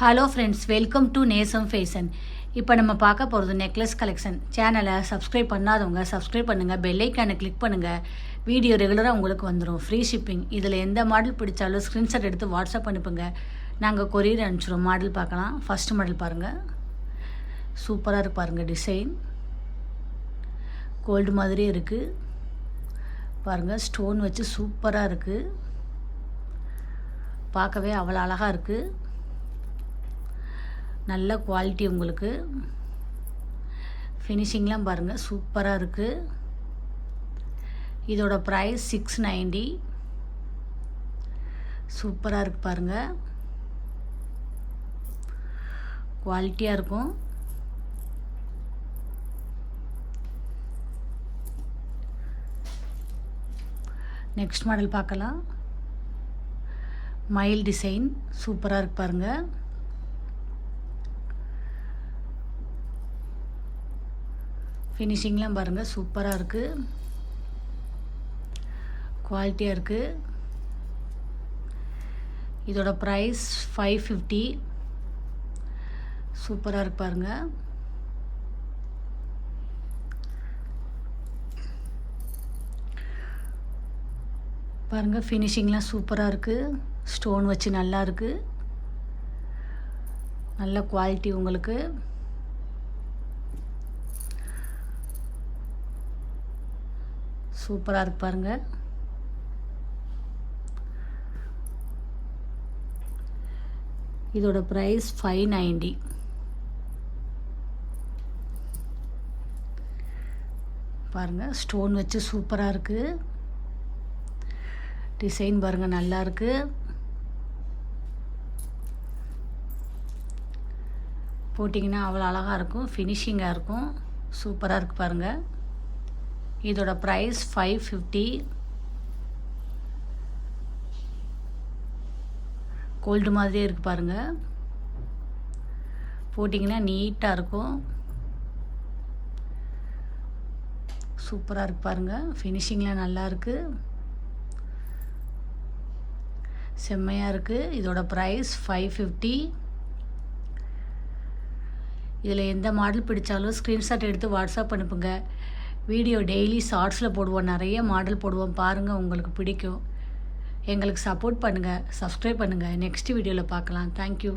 Hello friends welcome to Nesam fashion இப்போ நம்ம பார்க்க போகிறது நெக்லஸ் கலெக்ஷன் சேனலை சப்ஸ்கிரைப் பண்ணாதவங்க சப்ஸ்கிரைப் பண்ணுங்கள் பெல்லைக்கானை கிளிக் பண்ணுங்கள் வீடியோ ரெகுலராக உங்களுக்கு வந்துடும் ஃப்ரீ ஷிப்பிங் இதில் எந்த மாடல் பிடிச்சாலும் ஸ்க்ரீன்ஷாட் எடுத்து வாட்ஸ்அப் அனுப்புங்க. நாங்கள் கொரியர் அனுப்பிச்சிடுவோம் மாடல் பார்க்கலாம். ஃபஸ்ட் மாடல் பாருங்கள் சூப்பராக இருக்கு பாருங்கள் டிசைன் கோல்டு மாதிரி இருக்குது பாருங்கள் ஸ்டோன் வச்சு சூப்பராக இருக்குது பார்க்கவே அவ்வளோ அழகாக இருக்குது நல்ல குவாலிட்டி உங்களுக்கு. ஃபினிஷிங்லாம் பாருங்கள் சூப்பராக இருக்குது இதோட ப்ரைஸ் சிக்ஸ் நைன்டி சூப்பராக இருக்குது பாருங்கள் குவாலிட்டியாக இருக்கும். நெக்ஸ்ட் மாடல் பார்க்கலாம். மயில் டிசைன் சூப்பராக இருக்கு பாருங்கள் ஃபினிஷிங்லாம் பாருங்கள் சூப்பராக இருக்குது குவாலிட்டியாக இருக்குது இதோட ப்ரைஸ் ஃபைவ் ஃபிஃப்டி சூப்பராக இருக்கு பாருங்கள் பாருங்கள் ஃபினிஷிங்லாம் சூப்பராக இருக்குது ஸ்டோன் வச்சு நல்லா இருக்குது நல்ல குவாலிட்டி உங்களுக்கு. சூப்பராக இருக்கு பாருங்கள் இதோட ப்ரைஸ் ஃபைவ் நைன்டி பாருங்கள் ஸ்டோன் வச்சு சூப்பராக இருக்குது டிசைன் பாருங்கள் நல்லா இருக்குது போட்டிங்கன்னா அவ்வளோ அழகாக இருக்கும் ஃபினிஷிங்காக இருக்கும். சூப்பராக இருக்குது பாருங்கள் இதோட ப்ரைஸ் ஃபைவ் ஃபிஃப்டி கோல்டு மாதிரியே இருக்குது பாருங்கள் போட்டிங்கன்னா நீட்டாக இருக்கும். சூப்பராக இருக்கு பாருங்கள் ஃபினிஷிங்லாம் நல்லா இருக்குது செம்மையாக இருக்குது இதோட ப்ரைஸ் ஃபைவ் ஃபிஃப்டி இதில் எந்த மாடல் பிடிச்சாலும் ஸ்க்ரீன்ஷாட் எடுத்து வாட்ஸ்அப் அனுப்புங்க. வீடியோ டெய்லி ஷார்ட்ஸில் போடுவோம் நிறைய மாடல் போடுவோம். பாருங்கள் உங்களுக்கு பிடிக்கும். எங்களுக்கு சப்போர்ட் பண்ணுங்கள் சப்ஸ்கிரைப் பண்ணுங்கள் நெக்ஸ்ட் வீடியோவில் பார்க்கலாம். தேங்க்யூ